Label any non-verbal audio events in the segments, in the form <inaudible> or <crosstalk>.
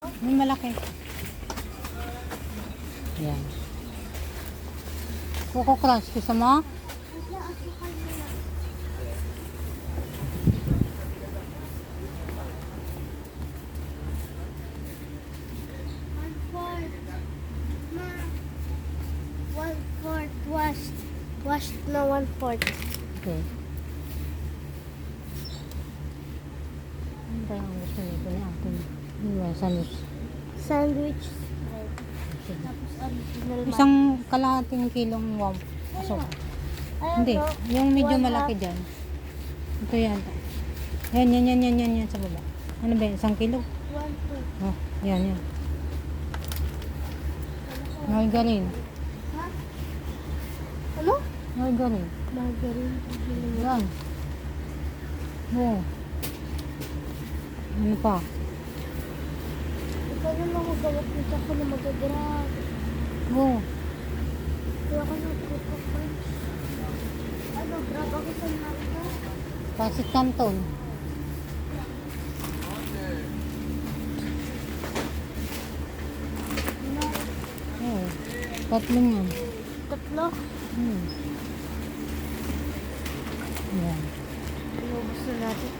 May malaki. Yan. Coco Crunch. Gusto mo? Washed. Washed na one fourth. Okay. Yung gusto nito ni Sandwich. Sandwich. Tapos original Isang kalahating kilong wow. Aso. Hindi. Yung medyo malaki dyan. Ito yan. Yan, yan, yan, yan, yan, yan sa baba. Ano ba yan? Isang kilo? One two. Oh, yan, yan. Margarine. Ha? Ano? Margarine. Margarine. Yan. Oh. Ano pa? Na lang magawat nito ako na magagrab. Oh. Kaya ako na Coco Crunch. Ano, grab ako sa Narita. Pasit Canton. Ano? Oh. Tatlong yan. Tatlo. Hmm. Yan. Inubos na natin.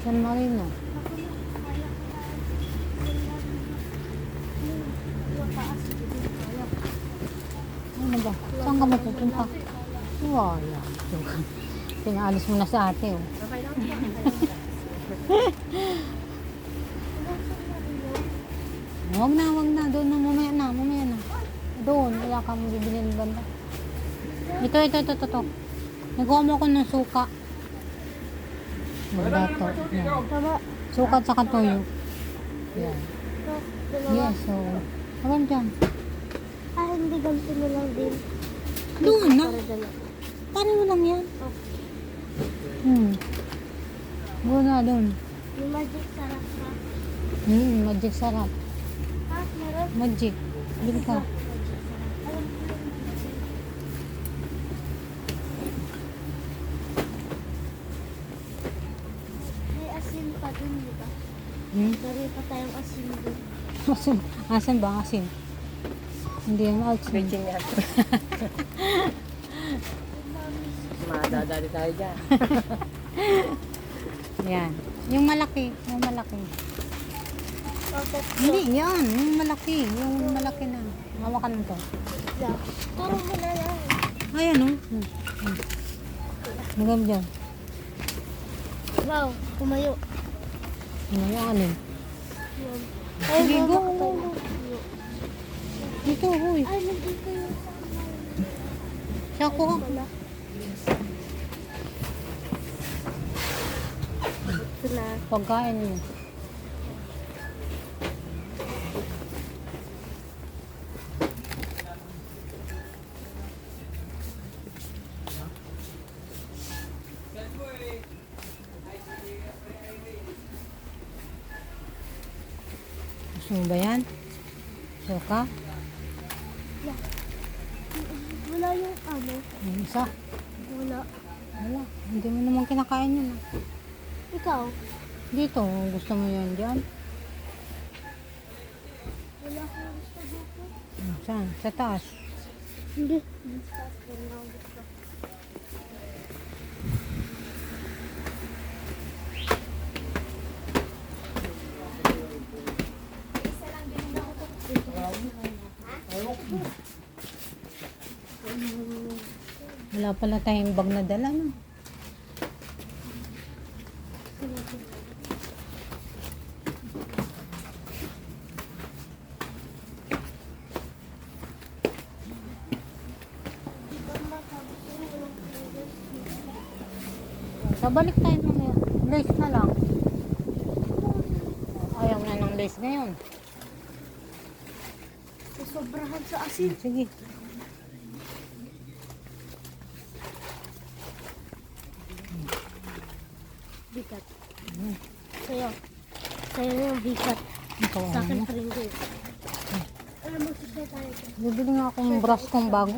San Marino. Ako na, kaya ko na. Hmm, yung taas. Kaya ko. Ano ba? Saan ka mapupunta? Wala. Pinaalis mo na sa ate, oh. <laughs> Huwag na, huwag na. Doon na, mamaya na, mamaya na. Doon, wala kang bibili ng banda. Ito, ito, ito, ito, ito. Nagawa mo ako ng suka. Magdato. Yan. Suka at saka toyo. Yan. Yes, so. Hanggang dyan. Ah, hindi ganito na lang din. Doon na. Para dalawa. Pareho lang yan. Hmm. Doon na, doon. Yung magic sarap ka. Hmm, magic sarap. Ha? Meron? Magic. Bili ka. May asin pa dun, di ba? Hmm? Dari pa tayong asin dun. Asan, asan ba asin? Hindi yan asin. Bitchin niya. Madadali tayo dyan. <laughs> Yan. Yung malaki. Yung malaki. Oh. Hindi, yan. Yung malaki. Yung malaki na. Hawakan mo to. Turo mo na yan. Ayan, oh. Hmm. Hmm. Magam dyan. Wow, tumayo. Ano yung alin? Yan. Sige, go, Dito, huy. Ay, nandito yung Siya ko. Ito na. Pagkain mo. Gusto mo ba yan? Suka? Wala yung ano. Yung isa? Wala. Wala. Hindi mo naman kinakain yun. ah. Ikaw? Dito, gusto mo yan dyan? Wala akong gusto dito. Saan? Sa taas. Hindi. Gusto ako na gusto. Wala pala tayong bag na dala, no? Babalik tayo mamaya. Lace na lang. Ayaw na ng lace ngayon. Sobrahan sa asin. Sige. Bigat. Hmm. Sa'yo. Sa'yo na yung bigat. Ikaw, Sa akin pa rin. Alam mo, sasay tayo. Bibili nga akong brush kong bago.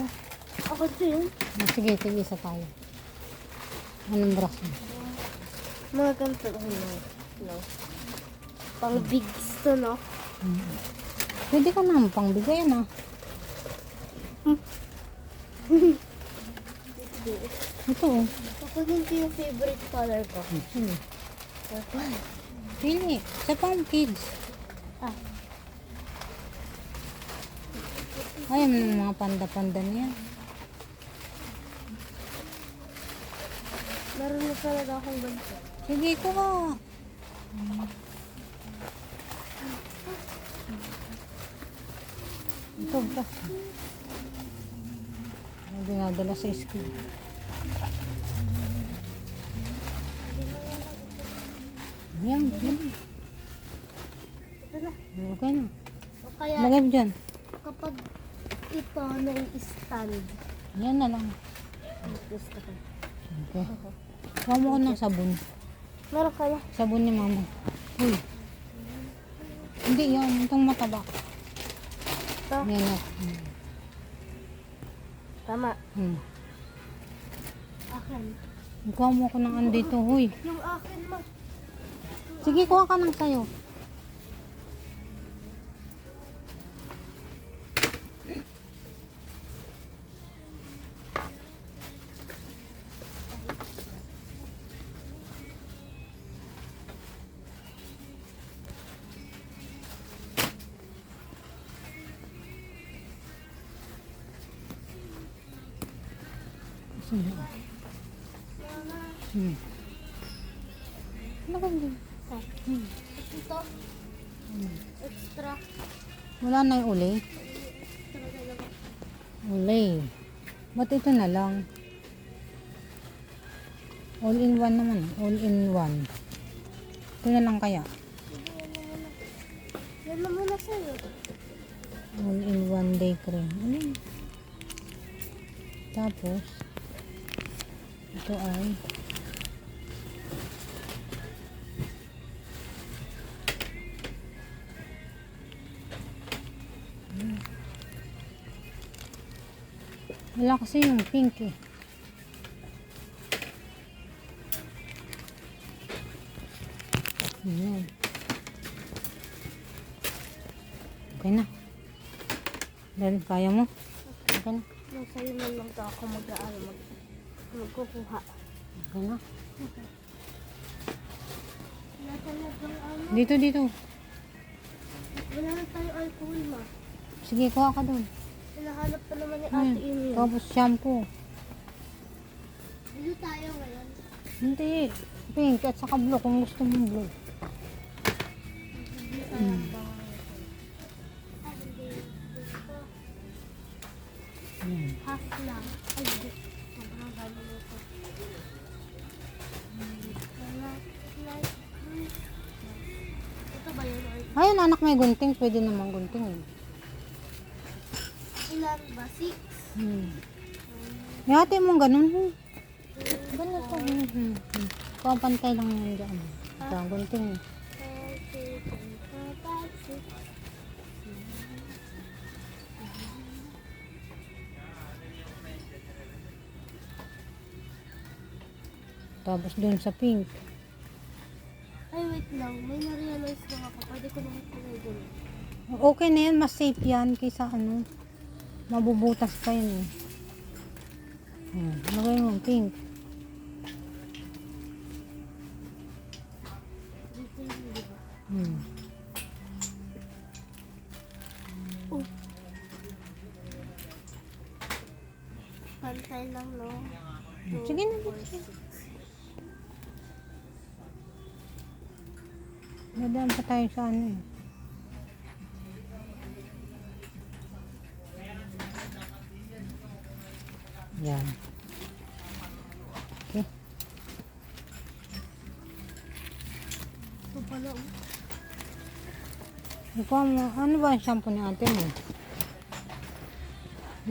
Ako din. Ah, Sige, sige, isa tayo. Anong brush mo? Mga ganito. Ano? No. Pang bigs to, no? Pwede ka naman pang bigay na. <laughs> Ito oh. Kukunin ko yung favorite color ko. Sige. Pili. Sa pang kids. Ah. Ng mga panda-panda niya. Meron na talaga akong ganito. Sige, kuha. Ito ba? Dinadala sa school? Yan, yan. Na. Okay na. O kaya, Lagay mo dyan. kapag ito nai-stand, Yan na lang. gusto ko. Okay. Kuha mo ko ng sabon. Meron kaya? Sabon ni mama. Uy. Hindi yan. Itong mataba. Ito. Yan o. Hmm. Tama. Hmm. Akin. Kuha mo ko ng andito. Huy. Yung akin, ma. Sige, kuha ka ng sayo. Hmm. Ano ba yun? Hmm. Ito. Extra. Wala na yung uli. Uli. Ba't ito na lang? All in one naman. All in one. Ito na lang kaya. Na muna sa'yo. All in one day cream. Ano? Tapos, ito ay Wala kasi yung pink eh. Ayan. Okay na. Dahil kaya mo. Okay na. Yung sa'yo na lang to ako mag-aano mag magkukuha. Okay na. Wala talagang ano. Dito, dito. Wala na tayo alcohol, ma. Sige, kuha ka doon. Hinahanap pa naman ni ate yun. Tapos shampoo. Dito tayo ngayon. Hindi. Pink at saka blue kung gusto mong blue. Dito. Ayan. Half lang. Ay. Sobrang gano'n ito. Like, like, this. Ito ba yun? Or Ayun, anak may gunting. Pwede naman gunting eh. Ilan ba? Six? Hmm. Ihati mong ganun. Hmm. Ganun to. Hmm. Hmm. Hmm. Pantay lang yan dyan. Ito, ang gunting. Tapos dun sa pink. Ay, wait lang. May na-realize lang ako. Pwede ko kulay ganun. Okay na yan. Mas safe yan kaysa ano. Mabubutas pa yun eh. Hmm. Lagay mo pink. Hmm. Oh. Pantay lang, no? Sige na. Nadaan pa tayo sa ano eh. Yan. Okay. Ito pala, oh. Ikaw mo, ano ba ang shampoo ni ate mo?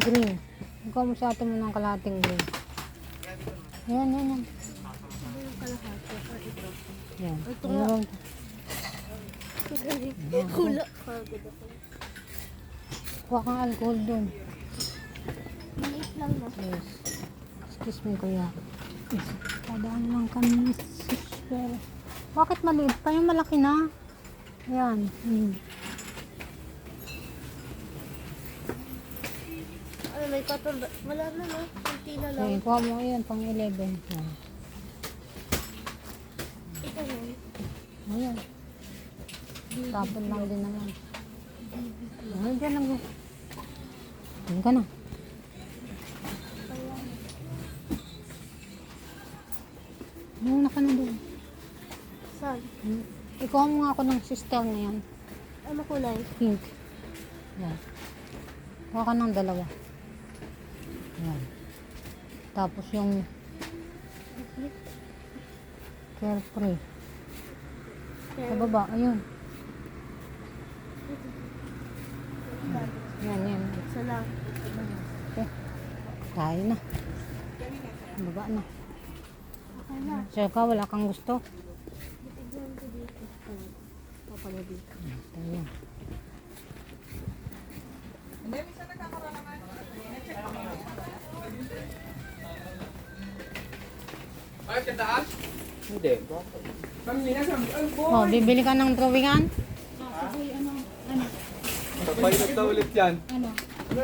Green. Ikaw mo sa ate mo ng kalating green. Yan, yan, yan. Ano yung kalahati? Or ito? Yan. Ito Ano nga. Pagod ako. Kuha kang alcohol dun. Maliit lang, no? Yes. Excuse me, kuya. Yes. Padaan lang kami school. Bakit maliit pa? Yung malaki na. Ayan. Hmm. Ano, may ba? Wala na, no? Kunti na lang. Okay, kuha mo yun, pang 11. Yan. Ito na. Ayan. Tapon lang din naman. Ayan, dyan lang. Diyan ka na. Muna ka na doon. Saan? Hmm. Ikuha mo nga ako ng sister na yan. Ano kulay? Pink. Yan. Kuha ka ng dalawa. Yan. Tapos yung carefree. Sa baba, ayun. Yan, yan. Isa lang. Okay. Tayo na. Baba na. Sir ka, wala kang gusto. Tignan ko dito. Ano? Papala dito. Tayo. Hindi. Oh, bibili ka ng drawingan? Papayot na ulit yan. Ano? Sige,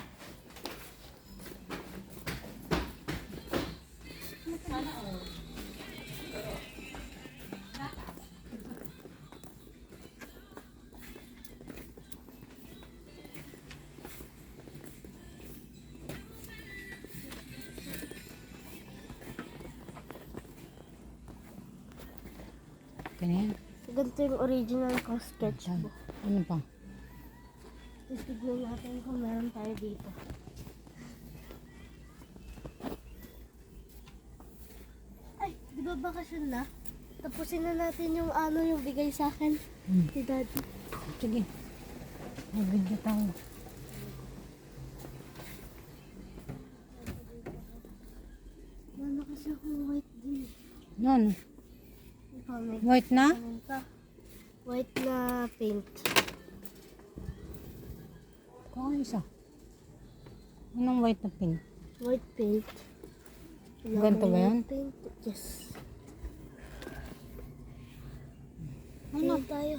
Ganyan. Ganito yung original kong sketchbook. Ano pa? Tapos tignan natin kung meron tayo dito. Ay, di ba bakasyon na? Tapusin na natin yung ano yung bigay sa akin Hmm. ni Daddy. Sige. Mag-video tayo. Wala kasi akong white din. Yan. May White na? ano? White na paint. Kuha ka isa. Anong white na pin? White paint. Wala Ganito ba yan? Paint. Yes. Ano? Paint tayo.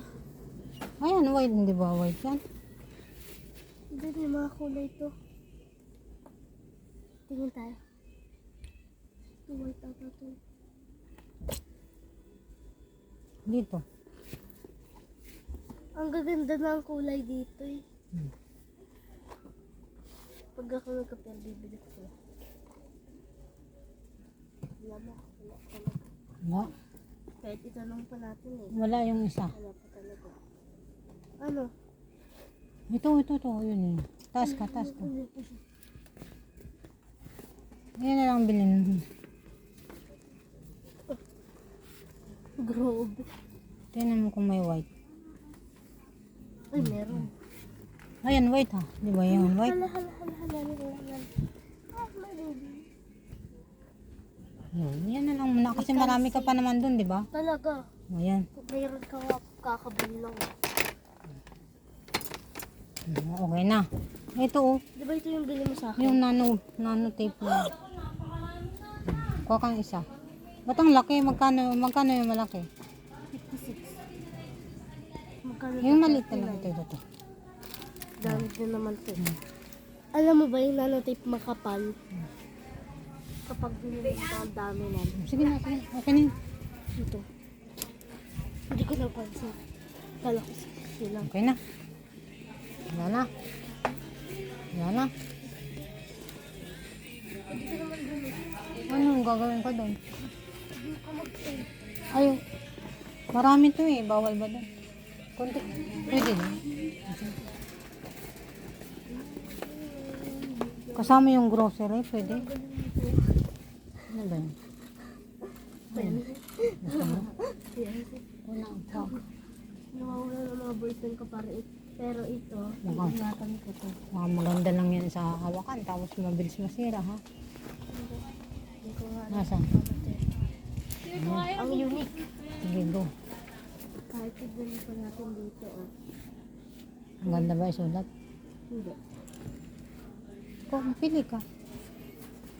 Ayan, white. Hindi ba white yan? Hindi, may mga kulay to. Tingin tayo. Ito white ata to. Dito. Ang gaganda ang kulay dito eh. Pag ako nagka-pair, bibili ko to. Wala mo. Wala. Kahit itanong pa natin eh. Wala yung isa. Wala pa talaga. Ano? Ito, ito, ito. Yun, yun. Taas ka, taas ka. Pa siya. Yan na lang bilhin. Grabe. Tingnan mo kung may white. Ay, meron. Ayan, white ha. Di ba yung white? Hala, hala, hala, hala, hala, hala. Ah. Yan, yan na lang muna. Kasi marami ka pa naman dun, di ba? Talaga. Ayan. Mayroon ka kakabili lang. Okay na. Ito oh. Di ba ito yung bili mo sa akin? Yung nano, nano tape na. Kuha kang isa. Ba't ang laki? Magkano, magkano yung malaki? 56. Magkano Yung maliit na lang. Ito, ito, ito. Dami din naman to. Alam mo ba yung nanotape makapal? Kapag binili mo ang dami na. Sige na, sige. Okay na. Ito. Hindi ko napansin. Kala ko sila. Okay na. Wala na. Wala na. Ano ang gagawin ko doon? Ayun. Marami to eh. Bawal ba doon? Kunti. Pwede din. Kasama yung grocery, pwede. Ano ba yun? Ayun. Gusto mo? Una, ito. Nawawala ng mga boyfriend ko para it. Pero ito, ingatan ko to. Mga maganda lang yan sa hawakan, tapos mabilis masira, ha? Alam. Nasaan? Ang unique. Sige. Bigo. Kahit tignan pa natin dito, oh. Ang ganda ba isulat? Hindi. Kung pili ka.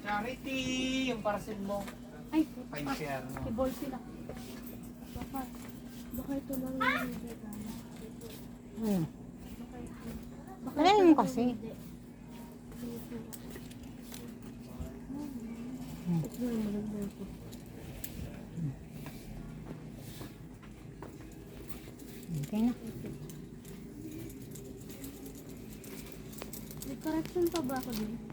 Charity! Yung parcel mo. Ay, share mo. kibol sila. Baka, baka ito lang yung hindi. Ano? Baka Ano ito mo lang kasi? yung hindi. Ito na yung malagyan Okay na. May correction pa ba ako din?